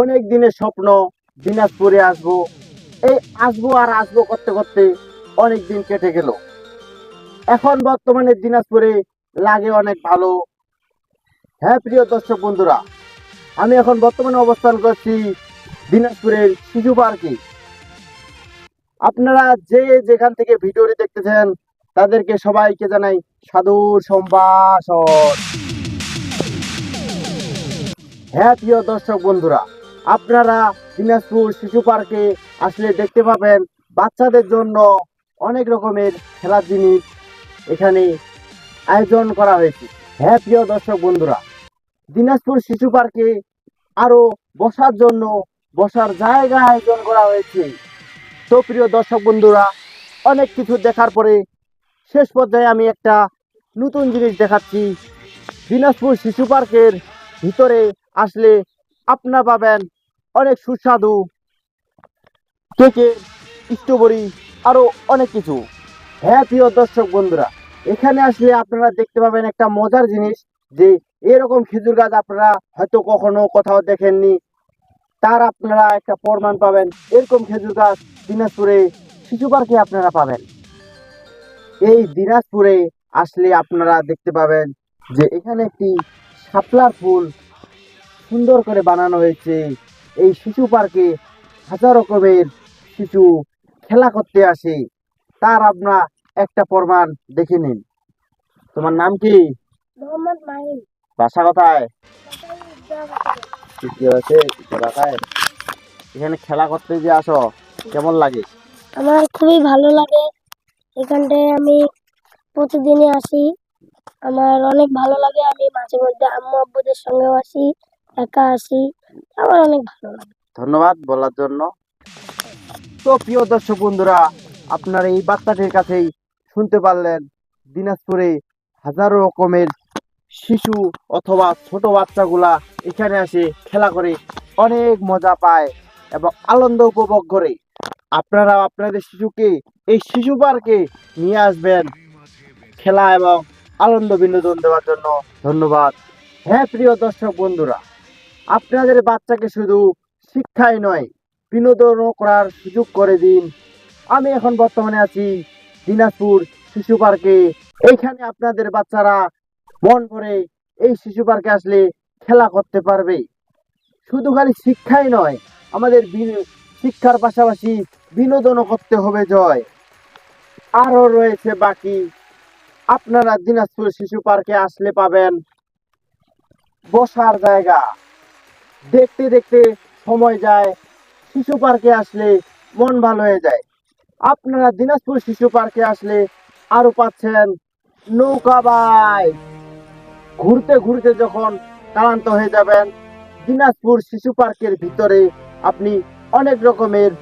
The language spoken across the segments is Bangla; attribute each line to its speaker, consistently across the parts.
Speaker 1: অনেক দিনের স্বপ্ন দিনাজপুরে আসব। এই আসব আর আসব করতে করতে অনেক দিন কেটে গেল। এখন বর্তমানে দিনাজপুরে লাগে অনেক ভালো। হ্যাঁ প্রিয় দর্শক বন্ধুরা, আমি এখন বর্তমানে অবস্থান করছি দিনাজপুরের শিশু পার্কে। আপনারা যে যেখান থেকে ভিডিওটি দেখতেছেন, তাদেরকে সবাইকে জানাই সাধুর সম্ভাষণ। হ্যাঁ প্রিয় দর্শক বন্ধুরা আপনারা দিনাজপুর শিশু পার্কে আসলে দেখতে পাবেন বাচ্চাদের জন্য অনেক রকমের খেলার জিনিস এখানে আয়োজন করা হয়েছে। হ্যাঁ প্রিয় দর্শক বন্ধুরা, দিনাজপুর শিশু পার্কে আরও বসার জন্য বসার জায়গা আয়োজন করা হয়েছে। তো প্রিয় দর্শক বন্ধুরা, অনেক কিছু দেখার পরে শেষ পর্যায়ে আমি একটা নতুন জিনিস দেখাচ্ছি। দিনাজপুর শিশু পার্কের ভিতরে আসলে আপনারা পাবেন। অনেক সুস্বাদু কেকে স্ট্রবেরি, আরও অনেক কিছু। হ্যাঁ প্রিয় দর্শক বন্ধুরা, এখানে আসলে আপনারা দেখতে পাবেন একটা মজার জিনিস যে এরকম খেজুর গাছ আপনারা হয়তো কখনো কোথাও দেখেননি। তার আপনারা একটা প্রমাণ পাবেন। এরকম খেজুর গাছ দিনাজপুরে শিশু পার্কে আপনারা পাবেন। এই দিনাজপুরে আসলে আপনারা দেখতে পাবেন যে এখানে একটি শাপলার ফুল সুন্দর করে বানানো হয়েছে। এই শিশু পার্কে হাজার রকমের শিশু খেলা করতে আসে। তার আপনার একটা প্রমাণ দেখে নিন। তোমার নাম কি? বাসা কোথায়? এখানে খেলা করতে যে আসো কেমন লাগে?
Speaker 2: আমার খুবই ভালো লাগে। এখানটায় আমি প্রতিদিনই আসি। আমার অনেক ভালো লাগে। আমি মাঝে মধ্যে আম্মু আব্বুদের সঙ্গেও আসি। একা আসি আমার অনেক ভালো লাগে।
Speaker 1: ধন্যবাদ বলার জন্য। তো প্রিয় দর্শক বন্ধুরা, আপনারা এই বাচ্চাটির কাছেই শুনতে পারলেন, দিনাজপুরে হাজারো রকমের শিশু অথবা ছোট বাচ্চাগুলা এখানে আসে খেলা করে, অনেক মজা পায় এবং আনন্দ উপভোগ করে। আপনারা আপনাদের শিশুকে, এই শিশু পার্কে নিয়ে আসবেন খেলা এবং আনন্দ বিনোদন দেওয়ার জন্য। ধন্যবাদ। হ্যাঁ প্রিয় দর্শক বন্ধুরা আপনাদের বাচ্চাকে শুধু শিক্ষাই নয়, বিনোদনও করার সুযোগ করে দিন। আমি এখন বর্তমানে আছি দিনাজপুর শিশু পার্কে। এইখানে আপনাদের বাচ্চারা মন ভরে এই শিশু পার্কে আসলে খেলা করতে পারবে। শুধু খালি শিক্ষাই নয়, আমাদের শিক্ষার পাশাপাশি বিনোদনও করতে হবে জয়। আরও রয়েছে বাকি। আপনারা দিনাজপুর শিশু পার্কে আসলে পাবেন বসার জায়গা। দেখতে দেখতে সময় যায়, শিশু পার্কে আসলে মন ভালো হয়ে যায়। আপনারা দিনাজপুর শিশু পার্কে আসলে আরও পাচ্ছেন নৌকা বাইক ঘুরতে ঘুরতে যখন ক্লান্ত হয়ে যাবেন, দিনাজপুর শিশু পার্কের ভিতরে আপনি অনেক রকমের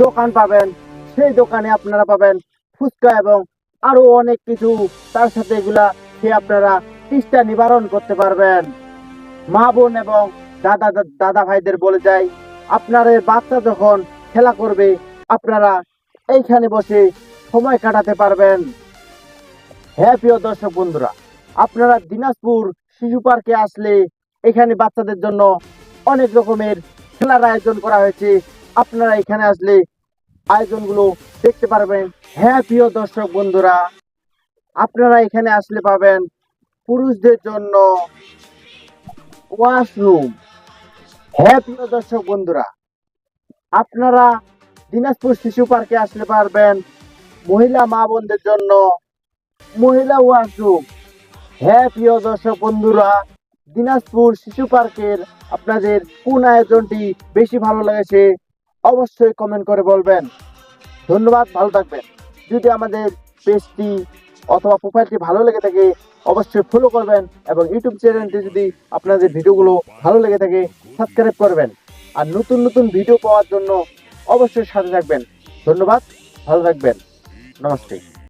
Speaker 1: দোকান পাবেন। সেই দোকানে আপনারা পাবেন ফুচকা এবং আরও অনেক কিছু। তার সাথে এগুলা খেয়ে আপনারা তৃষ্ণা নিবারণ করতে পারবেন। মা বোন এবং দাদা দাদা ভাইদের বলে যাই আপনার বাচ্চা যখন খেলা করবে, আপনারা এইখানে বসে সময় কাটাতে পারবেন। হ্যাঁ প্রিয় দর্শক বন্ধুরা, আপনারা দিনাজপুর শিশু পার্কে আসলে এখানে বাচ্চাদের জন্য অনেক রকমের খেলার আয়োজন করা হয়েছে। আপনারা এখানে আসলে আয়োজনগুলো দেখতে পারবেন। হ্যাঁ প্রিয় দর্শক বন্ধুরা, আপনারা এখানে আসলে পাবেন পুরুষদের জন্য ওয়াশরুম। হ্যাঁ প্রিয় দর্শক বন্ধুরা, আপনারা দিনাজপুর শিশু পার্কে আসলে পারবেন মহিলা মা বোনদের জন্য মহিলা ওয়াশরুম। হ্যাঁ প্রিয় দর্শক বন্ধুরা, দিনাজপুর শিশু পার্কের আপনাদের কোন আয়োজনটি বেশি ভালো লেগেছে অবশ্যই কমেন্ট করে বলবেন। ধন্যবাদ, ভালো থাকবেন। যদি আমাদের পেজটি অথবা প্রোফাইলটি ভালো লেগে থাকে, অবশ্যই ফলো করবেন এবং ইউটিউব চ্যানেলটি যদি আপনাদের ভিডিওগুলো ভালো লেগে থাকে সাবস্ক্রাইব করবেন। আর নতুন নতুন ভিডিও পাওয়ার জন্য অবশ্যই সাথে থাকবেন। ধন্যবাদ, ভালো থাকবেন। নমস্তে